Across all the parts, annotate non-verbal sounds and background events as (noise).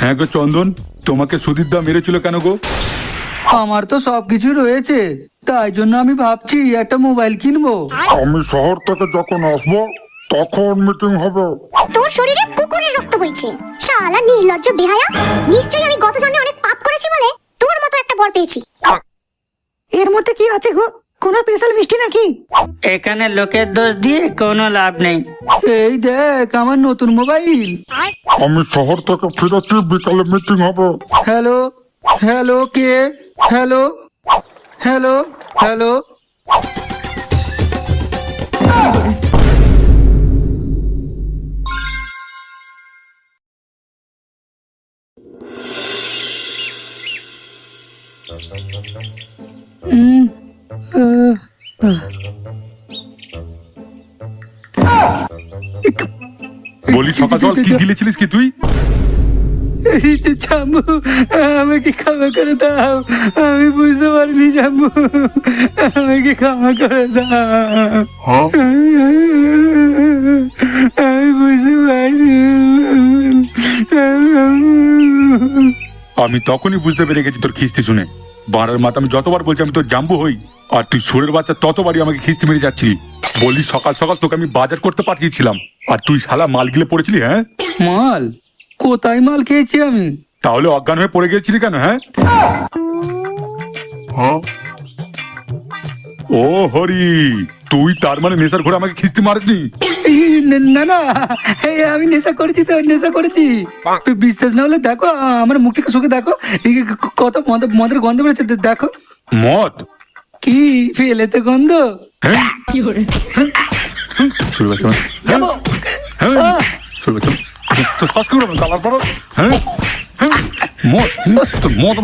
হ্যাঁ গো চন্দন তোমাকে সুদীপ দা মেরেছিল কেন গো? আমার তো সবকিছু রয়েছে তাই জন্য আমি ভাবছি একটা মোবাইল কিনবো। আমি শহর থেকে যখন আসব তখন মিটিং হবে। তোর শরীরে কুকুরের রক্ত বইছে। শালা নির্লজ্জ বেহায়া। নিশ্চয়ই আমি গত জন্মে অনেক পাপ করেছি বলে তোর মতো একটা বর পেয়েছি। এর মধ্যে কি আছে গো? কোনো স্পেশাল মিষ্টি নাকি? এখানে লোকের দোষ দিয়ে কোনো লাভ নেই। এই দেখ আমার নতুন মোবাইল। আমি শহর থেকে ফিরেছি বিকালে মিটিং হবে। হ্যালো হ্যালো কে? Hello hello hello. উম, আহ, বলি সকাল সকাল কি গিলেছিলিস কি তুই? এই যে জাম্বু আমাকে ক্ষমা করে দাও। আমি বুঝতে পারিনি জাম্বু আমাকে ক্ষমা করে দাও আমি বুঝতে পারিনি আমি তখনই বুঝতে পেরে গেছি তোর খিস্তি শুনে। বাড়ার মাথা আমি যতবার বলছি আমি তোর জাম্বু হই আর তুই সুরের বাচ্চা ততবারই আমাকে খিস্তি মেরে যাচ্ছিলি। বলি সকাল সকাল তোকে আমি বাজার করতে পাঠিয়েছিলাম আর তুই শালা মাল গিলে পড়েছিলি হ্যাঁ? মাল? কোথায় মাল খেয়েছি আমি? তাহলে অজ্ঞান হয়ে পড়ে গেছিলি কেন হ্যাঁ? ও হরি তুই তার মানে নেশার ঘরে আমাকে খিস্তি মারিসনি? না না আমি নেশা করেছি তো নেশা করেছি বিশ্বাস না হলে দেখো আমার মুখটাকে শুকে দেখো কত মদ মদের গন্ধ বেরোচ্ছে দেখো মদ কি ফেলেতে গন্ধ হ্যাঁ সুর বাচ্চা হ্যাঁ হ্যাঁ সুর বাচ্চা তো শ্বাস করে কালার পর হ্যাঁ হ্যাঁ মদ তো মদ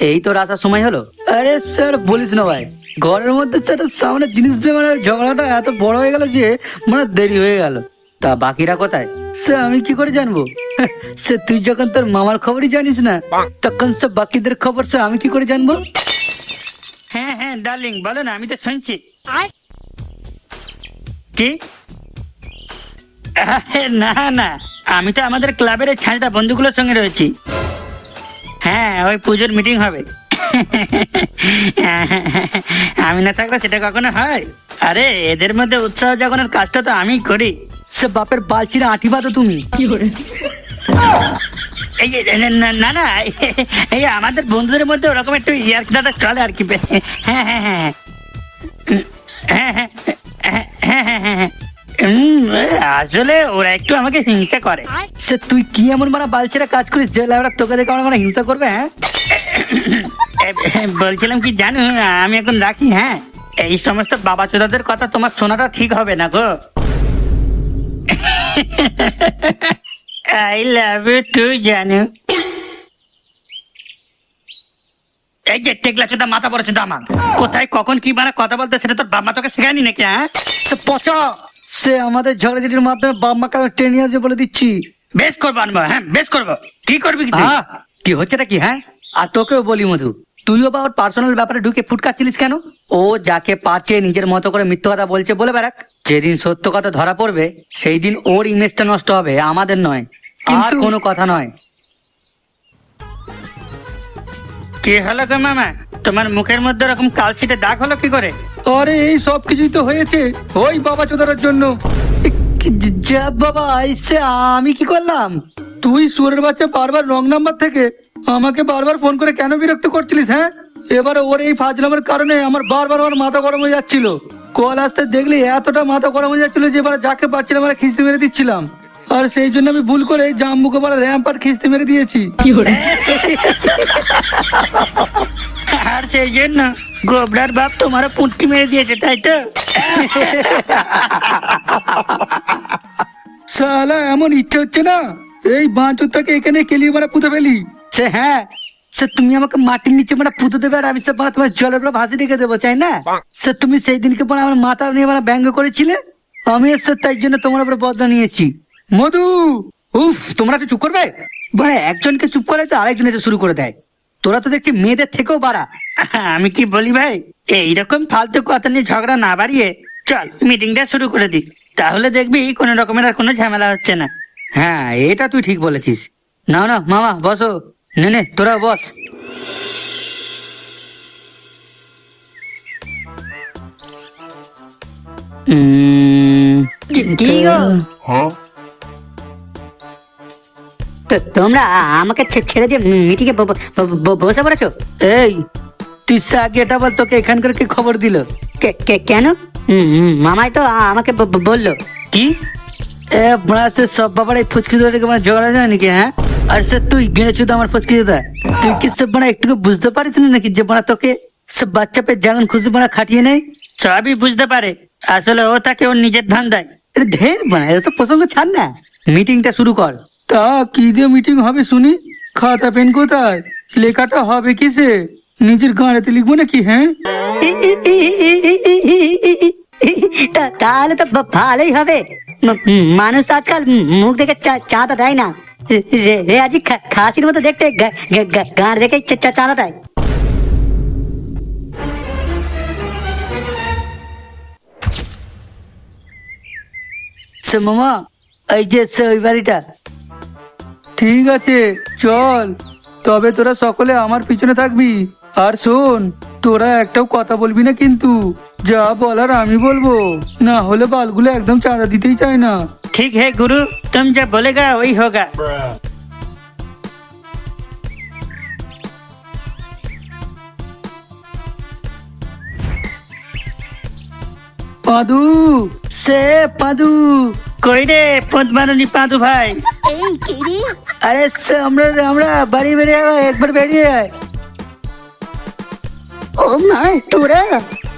এই তোর আসার সময় হলো? আরে স্যার বলিস না ভাই। ঘরের মধ্যে স্যার সামনে জিনিস দিয়ে মানে ঝগড়াটা এত বড় হয়ে গেল যে মানে দেরি হয়ে গেল। তা বাকিরা কোথায়? সে আমি কি করে জানব? (laughs) সে তুই যখন তোর মামার খবরই জানিস না তখন সে বাকিদের খবর সে আমি কি করে জানব? হ্যাঁ হ্যাঁ ডার্লিং বলো না আমি তো শুনছি। কি? না না আমি তো আমাদের ক্লাবের ছাঁচটা বন্ধুগুলোর সঙ্গে রয়েছি হ্যাঁ ওই পুজোর মিটিং হবে আমি না থাকলে সেটা কখনো হয় আরে এদের মধ্যে উৎসাহ জাগানোর কাজটা তো আমি করি সে বাপের বালচিরা আঁটি বাতো তুমি এই যে, না না না এই আমাদের বন্ধুদের মধ্যে ওরকম একটু ইয়ার্কটা চলে আর কি হ্যাঁ হ্যাঁ হ্যাঁ হ্যাঁ হ্যাঁ হ্যাঁ হ্যাঁ হ্যাঁ হ্যাঁ উম, আসলে ওরা একটু আমাকে হিংসা করে। সে তুই কি এমন মানে বালচিরা কাজ করিস যে লেবরা তোকে দেখে আমার হিংসা করবে হ্যাঁ? বলছিলাম কি জানো আমি এখন রাখি হ্যাঁ? এই সমস্ত বাবা চোদাদের কথা তোমার শোনাটা ঠিক হবে না গো। আই লাভ ইউ টু জানু। এই যে টেকলা চোদা মাথা পড়েছে আমার। কোথায় কখন কি মানে কথা বলতে সেটা তোর বাবা তোকে শেখায়নি নাকি হ্যাঁ? পচা। সে আমাদের ঝগড়াঝাটির মাধ্যমে বাপ মাকে টেনে আসবে বলে দিচ্ছি। বেশ করব আনব হ্যাঁ বেশ করব। কি করবি কি তুই? হ্যাঁ কি হচ্ছেটা কি হ্যাঁ? আর তোকেও বলি মধু তুইও বা ওর পার্সোনাল ব্যাপারে ঢুকে ফুটকাচ্ছিলিস কেন? ও যাকে পারছে নিজের মতো করে মিথ্যে কথা বলছে বলে বেড়াক। যেদিন সত্য কথা ধরা পড়বে সেই দিন ওর ইমেজটা নষ্ট হবে আমাদের নয় আর কিন্তু- কোনো কথা নয়। কি হলো গো মামা? তোমার মুখের মধ্যে ওরকম কালছিটে দাগ হলো কি করে? আরে এই সব কিছুই তো হয়েছে। ওই বাবা চোদার জন্য। যা- বাবা এসে আমি কি করলাম? তুই সুরের বাচ্চা বারবার রং নাম্বার থেকে আমাকে বারবার ফোন করে কেন বিরক্ত করছিলিস হ্যাঁ? এবারে ওর এই ফাজলামের কারণে আমার বারবার আমার মাথা গরম হয়ে যাচ্ছিল। কল আসতে দেখলি এতটা মাথা গরম হয়ে যাচ্ছিল যে এবার যাকে পাচ্ছিলাম আমরা খিস্তি মেরে দিচ্ছিলাম। আর সেই জন্য আমি ভুল করে জাম্বুকে বলা র্যাম্প আর খিস্তি মেরে দিয়েছি। আর সেই জন্য গোবরার বাপ তোমারও পুঁটকি মেরে দিয়েছে তাই তো? শালা এমন ইচ্ছে হচ্ছে না? এই বাঁচরটাকে এখানে কেলিয়ে মারা পুঁতে ফেলি। সে হ্যাঁ সে তুমি আমাকে মাটির নিচে মানে পুঁতে দেবে আর আমি সে মানে তোমার জলের উপরে ভাসি রেখে দেবো চাই না? সে তুমি সেই দিনকে মানে আমার মাথা নিয়ে মানে ব্যঙ্গ করেছিলে? আমি এসে তাই জন্য তোমার উপরে বদলা নিয়েছি। মধু! উফ, তোমরা তো চুপ করবে? বলে, একজনকে চুপ করে তো আরেকজন এসে শুরু করে দেয়। তোরা তো দেখছি মেয়েদের থেকেও বাড়া। (laughs) আমি কি বলি ভাই, এইরকম ফালতু কথা নিয়ে ঝগড়া না বাড়িয়ে চল মিটিংটা শুরু করে দি তাহলে দেখবি কোনো রকমের আর কোনো ঝামেলা হচ্ছে না। হ্যাঁ এটা তুই ঠিক বলেছিস। না না মামা, বসো। নে নে তোরা বস। কি- গো? হ্যাঁ? তোমরা আমাকে ছেড়ে দিয়ে ব- বসে পড়েছো? এই তুই আগে এটা বল তোকে এখানকার কি খবর দিল? কে- কে- কেন? মামাই তো আমাকে বলল। কি? এ বড়া সে সব বাবার এই ফুচকি ধরে আমার ঝগড়া যায় নাকি হ্যাঁ? আর সে তুই গেড়েছু তো আমার ফুচকি দাদা তুই কি সব বড়া একটু বুঝতে পারিস না নাকি যে বড়া তোকে সব বাচ্চা পে যেমন খুশি বড়া খাটিয়ে নেয়? সবই বুঝতে পারে। আসলে ও তাকে ওর নিজের ধান্দায়। আরে ঢের বড়া এসব প্রসঙ্গ ছাড় না। মিটিংটা শুরু কর। তা কি দিয়ে মিটিং হবে শুনি খাতা পেন কোথায় লেখাটা হবে কিসে নিজের গাঁড়েতে লিখব নাকি হ্যাঁ তা- তাহলে তো ব- ভালোই হবে ম- ম- মানুষ আজকাল ম- মুখ দেখে চা- চাঁদা দেয় না রে- রেয়াজি খা- খাসির মতো দেখতে গা- গা- গা- গাঁড় দেখে চাঁদা দেয় সে মামা এই যে সে ওই বাড়িটা ঠিক আছে চল। তবে তোরা সকলে আমার পিছনে থাকবি। আর শোন তোরা একটাও কথা বলবি না কিন্তু। যা বলার আমি বলব। না হলে বালগুলো একদম চাঁদা দিতেই চায় না। ঠিক হে গুরু তুমি যা বলেগা ওই হোগা পাদু সে পাদু। কই রে পদ ভাই। আরে আমরা আমরা বাড়ি বেরিয়ে আয়, একবার বেরিয়ে আয়। ও মা তোরা?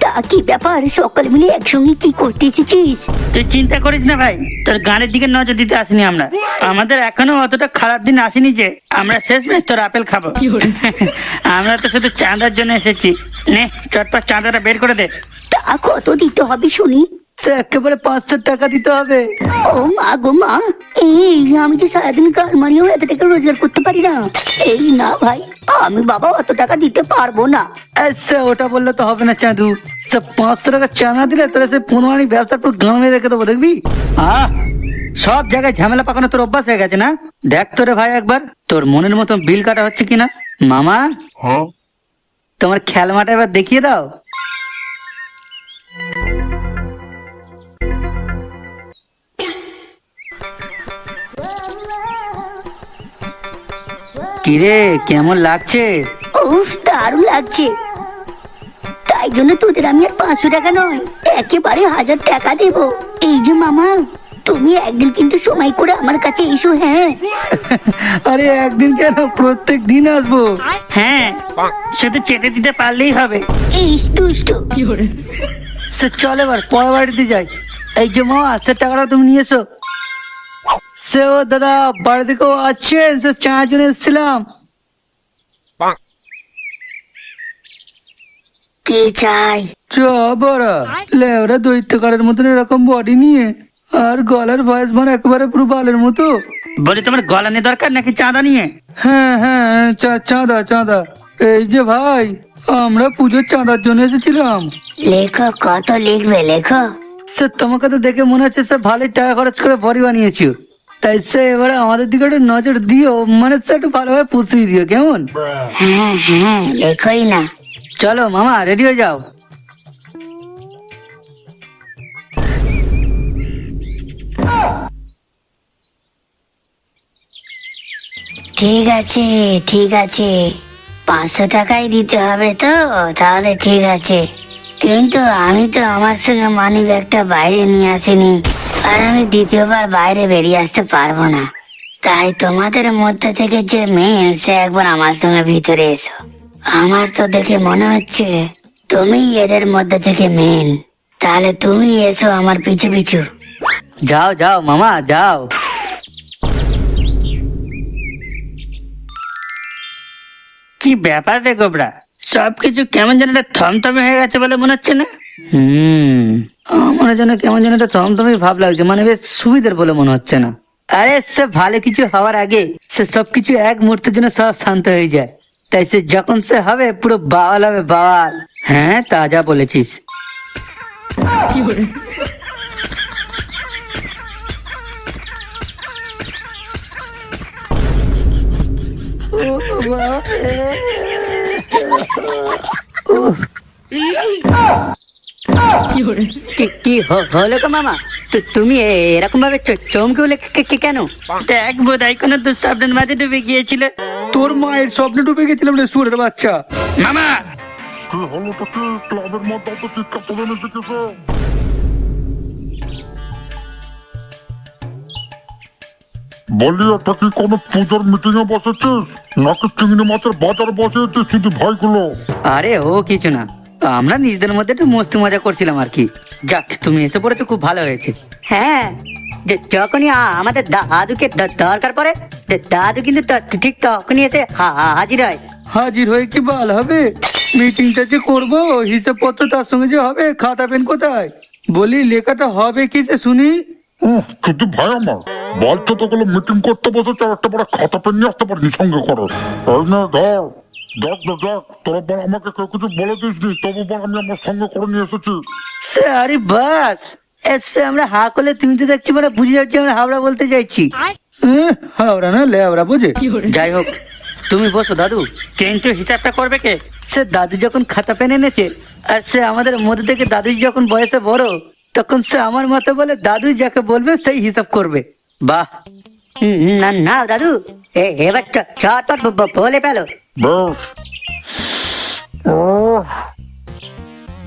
তা কি ব্যাপার? সকল মিলে একসঙ্গে কি করতে এসেছিস? তুই চিন্তা করিস না ভাই তোর গানের দিকে নজর দিতে আসিনি আমরা। আমাদের এখনও অতটা খারাপ দিন আসেনি যে আমরা শেষ মেশ তোর আপেল খাব। (laughs) আমরা তো শুধু চাঁদার জন্য এসেছি। নে চটপট চাঁদাটা বের করে দে। তা কত দিতে হবে শুনি? একেবারে পাঁচশো টাকা দিতে হবে। ও মা গো মা এই আমি যে সারাদিন কার মারিও এত টাকা রোজগার করতে পারি না। এই না ভাই আমি বাবা অত টাকা দিতে পারব না। আচ্ছা ওটা বললে তো হবে না চাঁদু। সে পাঁচশো টাকা চানা দিলে তোরা সে পনেরো আনি ব্যবসার পুরো গ্রামে রেখে দেবো দেখবি? আহ সব জায়গায় ঝামেলা পাকানো তোর অভ্যাস হয়ে গেছে না? দেখ তোরে ভাই একবার তোর মনের মতন বিল কাটা হচ্ছে কিনা? মামা? হ্যাঁ। তোমার খেলমাটা এবার দেখিয়ে দাও। কিরে কেমন লাগছে? উফ দারুণ লাগছে। তাই জন্য তোদের আমি আর পাঁচশো টাকা নয় একেবারে হাজার টাকা দেব। এই যে মামা তুমি একদিন কিন্তু সময় করে আমার কাছে এসো হ্যাঁ? (laughs) আরে একদিন কেন? প্রত্যেক দিন আসব। হ্যাঁ শুধু চেটে দিতে পারলেই হবে। এই দুষ্ট। সে চল এবার পরের বাড়িতে যাই। এই যে মা সে টাকাটা তুমি নিয়ে এসো। সে ও দাদা বাড়ি থেকেও আছেন সে চার জন এসেছিলাম। কি চাই চ বড়া লেওরা দৈত্যকারের মতন এরকম বডি নিয়ে আর গলার ভয়েস মানে একেবারে পুরো বালের মতো। বলি তোমার গলা নিয়ে দরকার নাকি চাঁদা নিয়ে? হ্যাঁ হ্যাঁ চা- চাঁদা চাঁদা। এই যে ভাই আমরা পুজোর চাঁদার জন্য এসেছিলাম। লেখো কত লিখবে লেখো সে তোমাকে তো দেখে মনে হচ্ছে সে ভালোই টাকা খরচ করে বডি বানিয়েছো। তাই সে এবারে আমাদের দিকে একটু নজর দিও মানে একটু ভালোভাবে পুষিয়ে দিও কেমন? হ্যাঁ হ্যাঁ লেখোই না। চলো মামা রেডি হয়ে যাও। ঠিক আছে ঠিক আছে। পাঁচশো টাকাই দিতে হবে তো তাহলে ঠিক আছে। কিন্তু আমি তো আমার সঙ্গে মানি ব্যাগটা বাইরে নিয়ে আসিনি। আর আমি দ্বিতীয়বার বাইরে বেরিয়ে আসতে পারব না। তাই তোমাদের মধ্যে থেকে যে মেন সে একবার আমার সঙ্গে ভিতরে এসো। আমার তো দেখে মনে হচ্ছে তুমি এদের মধ্যে থেকে মেন তাহলে তুমি এসো আমার পিছু পিছু। যাও যাও মামা যাও। কি ব্যাপার রে গোবরা? সবকিছু কেমন যেন একটা থমথমে হয়ে গেছে বলে মনে হচ্ছে না? হুম। আমার যেন কেমন যেন একটা থমথমে ভাব লাগছে মানে বেশ সুবিধার বলে মনে হচ্ছে না। আরে সে ভালো কিছু হওয়ার আগে সে সবকিছু এক মুহূর্তের জন্য সব শান্ত হয়ে যায়। তাই সে যখন সে হবে পুরো বাওয়াল হবে বাওয়াল। হ্যাঁ তা যা বলেছিস। কি কি হলো? গো মামা? তুমি এরকম ভাবে চমকে উঠলে কে- কে- কেন? দেখ বোধহয় কোনো দুঃস্বপ্নের মাঝে ডুবে গিয়েছিল। তোর মায়ের স্বপ্নে ডুবে গেছিলাম রে সুরের বাচ্চা। মামা! কি হলো তো কি? ক্লাবের মধ্যে অত চিৎকার তো জেনে শিখেছে। বলি এটা কি কোনো পুজোর মিটিং এ বসেছিস? নাকি চিংড়ি মাছের বাজার বসেছিস শুধু ভাইগুলো আরে ও কিছু না। আমরা নিজেদের মধ্যে একটু মস্তি মজা করছিলাম আর কি। যাক তুমি এসে পড়েছো খুব ভালো হয়েছে। হ্যাঁ যে- যখনই আমাদের দাদুকে দ- দরকার পড়ে দাদু কিন্তু ঠিক তখনই এসে হাজির হয়। হাজির হয়ে কি বাল হবে? মিটিংটা যে করব হিসাবপত্র তার সঙ্গে যে হবে খাতা পেন কোথায়? বলি লেখাটা হবে কি সে শুনি? উহ, শুধু ভাই আমার। বলছো তো মিটিং করতে বসেছে একটা বড় খাতা পেন নিয়ে আসতে পারিনি সঙ্গে করো। ধর? দেখ দেখ তোরা বল আমাকে কেউ কিছু বলে দিসনি তবু বল আমি আমার সঙ্গে করে নিয়ে এসেছি। সে আরে বাস এসে আমরা হা করলে তুমি তো দেখছি মানে বুঝে যাচ্ছি আমরা হাওড়া বলতে চাইছি। হ্যাঁ, হাওড়া না লে হাওড়া বুঝে যাই হোক তুমি বসো দাদু। কিন্তু হিসাবটা করবে কে? সে দাদু যখন খাতা পেন এনেছে আর সে আমাদের মধ্যে থেকে দাদু যখন বয়সে বড় তখন সে আমার মতে বলে দাদু যাকে বলবে সেই হিসাব করবে। বাহ। হুম, না না দাদু। এ- এবার চ- চটপট বলে পেল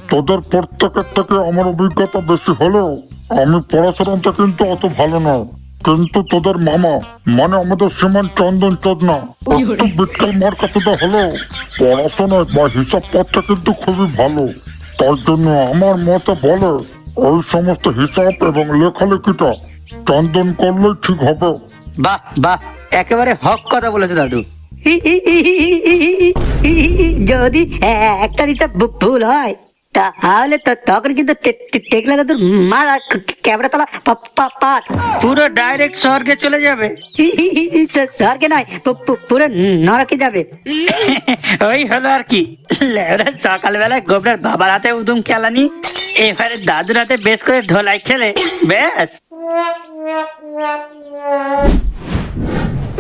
তোদের প্রত্যেকের থেকে আমার অভিজ্ঞতা বেশি হলেও আমি পড়াশোনাতে কিন্তু অত ভালো না কিন্তু তোদের মামা মানে আমাদের সীমান চন্দন চোদনা একটু বিটকেল মার্কা তোদের হলেও পড়াশোনায় বা হিসাবপত্রে কিন্তু খুবই ভালো। তার জন্য আমার মতে বলে ওই সমস্ত হিসাব এবং লেখালেখিটা চন্দন করলেই ঠিক হবে। বাহ বাহ একেবারে হক কথা বলেছে দাদু। যদি একটা হিসাব ভুল হয় তাহলে তখন কিন্তু টেকলা দাদুর মারা ক্যামেরা তলা পাট পুরো ডাইরেক্ট স্বর্গে চলে যাবে। স্বর্গে নয় পুরো নরকে যাবে। ওই হলো আর কি। লেওরা সকালবেলা গোবরার বাবার হাতে উদুম খেলানি এবারে দাদুর হাতে বেশ করে ঢোলাই খেলে ব্যাস।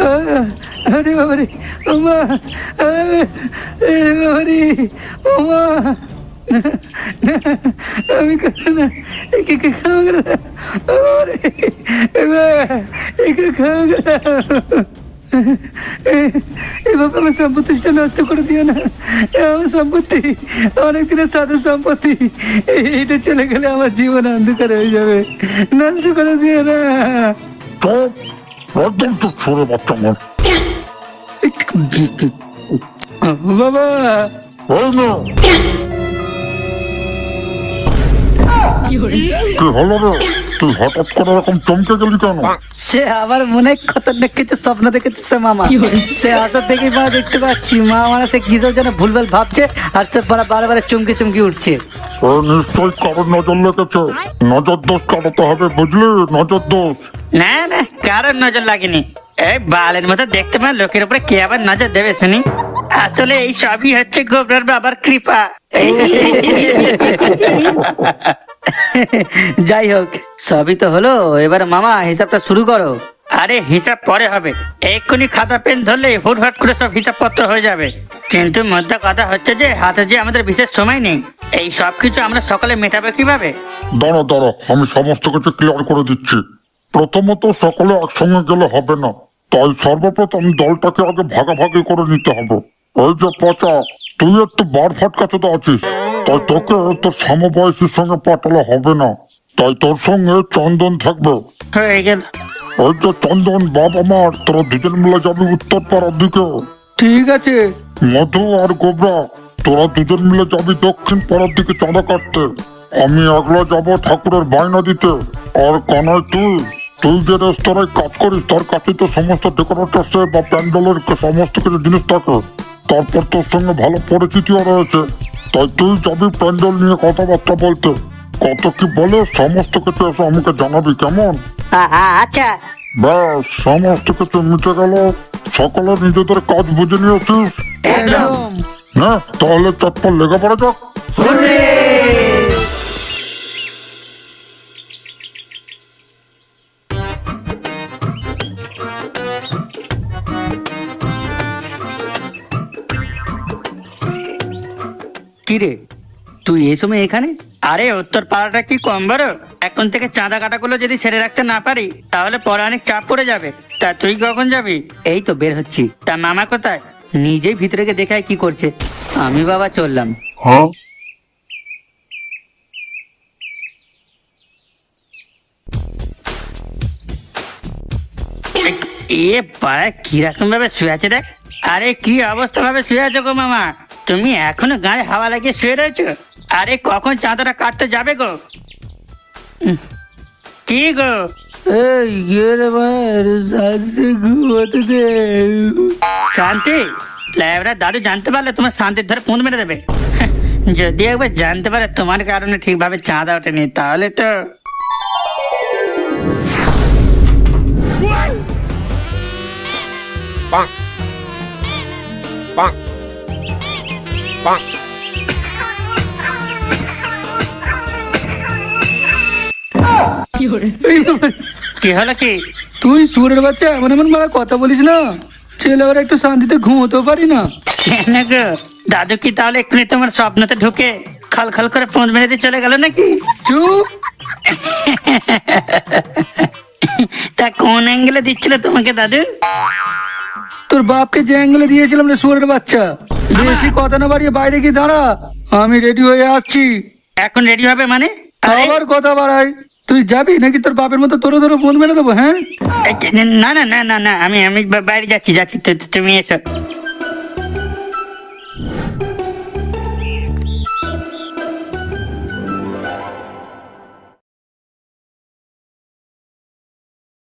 আহ, আরে বাবারে ওমা আহ, এ বাবারে ওমা আমি খাব না একে কে খাব না বাবারে একে খাব না এভাবে আমার সম্পত্তিটা নষ্ট করে দিও না এ আমার সম্পত্তি অনেক দিনের সাথে সম্পত্তি এটা চলে গেলে আমার জীবন অন্ধকার হয়ে যাবে নষ্ট করে দিও না চুপ একদম চুপ সরে বাচ্চা আমার বাবা এই না কি হলো রে তুই হঠাৎ করে এরকম চমকে গেলি কেন? সে আবার মনে খতরনাক কিছু স্বপ্ন দেখেছে মামা। সে আসার থেকে মা দেখতে পাচ্ছি মা মানে সে কিসব যেন ভুলভাল ভাবছে আর সে বারে চমকে চমকে উঠছে। ও নিশ্চয়ই কারোর নজর লেগেছে। নজর দোষ কাটাতে হবে বুঝলি? নজর দোষ। না না কারোর নজর লাগেনি। এই বালের মতো দেখতে পান লোকের উপরে কে আবার নজর দেবে শুনি? আসলে এই সবই হচ্ছে গোবরার বাবার কৃপা। (laughs) (laughs) যাই হোক সবই তো হলো। এবার মামা হিসাবটা শুরু করো। আরে হিসাব পরে হবে। এক্ষুনি খাতা পেন ধরলে হুটহাট করে সব হিসাবপত্র হয়ে যাবে। কিন্তু মধ্যে কথা হচ্ছে যে হাতে যে আমাদের বিশেষ সময় নেই এই সব কিছু আমরা সকালে মেটাবো কীভাবে? দাঁড়া দাঁড়া আমি সমস্ত কিছু ক্লিয়ার করে দিচ্ছি। প্রথমত সকলে একসঙ্গে গেলে হবে না। তাই সর্বপ্রথম দলটাকে আগে ভাগাভাগি করে নিতে হবে। এই যে পচা তুই একটু বার ফাটকাতে আছিস। তাই তোকে তোর সমবয়সীর সঙ্গে পাঠালে হবে না। তাই তোর সঙ্গে চন্দন থাকবে। হয়ে গেল। ওই যে চন্দন বাবা মার তোরা দুজন মিলে যাবি উত্তর পাড়ার দিকে। ঠিক আছে। মধু আর গোবরা তোরা দুজন মিলে যাবি দক্ষিণ পাড়ার দিকে চাঁদা কাটতে। আমি আগলা যাব ঠাকুরের বায়না দিতে। আর কানাই তুই তুই যে রেস্তোরাঁয় কাজ করিস তার কাছে তো সমস্ত ডেকোরেটার্সে বা প্যান্ডেলের সমস্ত কিছু জিনিস থাকে। তারপর তোর সঙ্গে ভালো পরিচিতিও রয়েছে তাই তুই যাবি প্যান্ডেল নিয়ে কথাবার্তা বলতে। কত কি বলে সমস্ত কিছু এসে আমাকে জানাবি কেমন? আচ্ছা। ব্যাস সমস্ত কিছু মিটে গেল। সকলে নিজেদের কাজ বুঝে নিয়েছিস? হ্যাঁ তাহলে চটপট লেগে পড়া যাক কি রে তুই এই সময় এখানে? আরে উত্তর পাড়াটা কি কম বড়? এখন থেকে চাঁদা কাটাগুলো যদি সেরে রাখতে না পারি তাহলে পরে অনেক চাপ পড়ে যাবে। তা তুই কখন যাবি? এই তো বের হচ্ছি। তা মামা কোথায়? নিজেই ভিতরে গিয়ে দেখায় কি করছে। আমি বাবা চললাম। এ পাড়া কীরকম ভাবে শুয়ে আছে দেখ। আরে কি অবস্থা ভাবে শুয়ে আছো গো মামা? তুমি এখনও গায়ে হাওয়া লাগিয়ে শুয়ে রয়েছো? আরে কখন চাঁদাটা কাটতে যাবে গো? কি গো? শান্তি ঘুমোতে দে শান্তি ল্যাবরা দাদু জানতে পারলে তোমার শান্তির ধরে পুঁত মেরে দেবে। (laughs) যদি একবার জানতে পারে তোমার কারণে ঠিকভাবে চাঁদা ওঠেনি তাহলে তো কি হলো কি? তুই সুরের বাচ্চা এমন এমন মারা কথা বলিস না। ছেলে ওরা একটু শান্তিতে ঘুমোতেও পারি না। কেন গো। দাদু কি তাহলে এক্ষুনি তোমার স্বপ্নতে ঢুকে খাল খাল করে পোঁত মেরে দিয়ে চলে গেল নাকি? চুপ। তা কোন অ্যাঙ্গেলে দিচ্ছিল তোমাকে দাদু? তোর বাপকে যে অ্যাঙ্গেলে দিয়েছিলাম রে শুয়ারের বাচ্চা। বেশি কথা না বাড়িয়ে বাইরে গিয়ে দাঁড়া। আমি রেডি হয়ে আসছি। এখন রেডি হবে মানে? আবার কথা বাড়াই। তুই যাবি নাকি তোর বাপের মতো তোর তোর মন মেরে দেবো হ্যাঁ? না না না না না আমি আমি বাইরে যাচ্ছি যাচ্ছি তুমি এসো।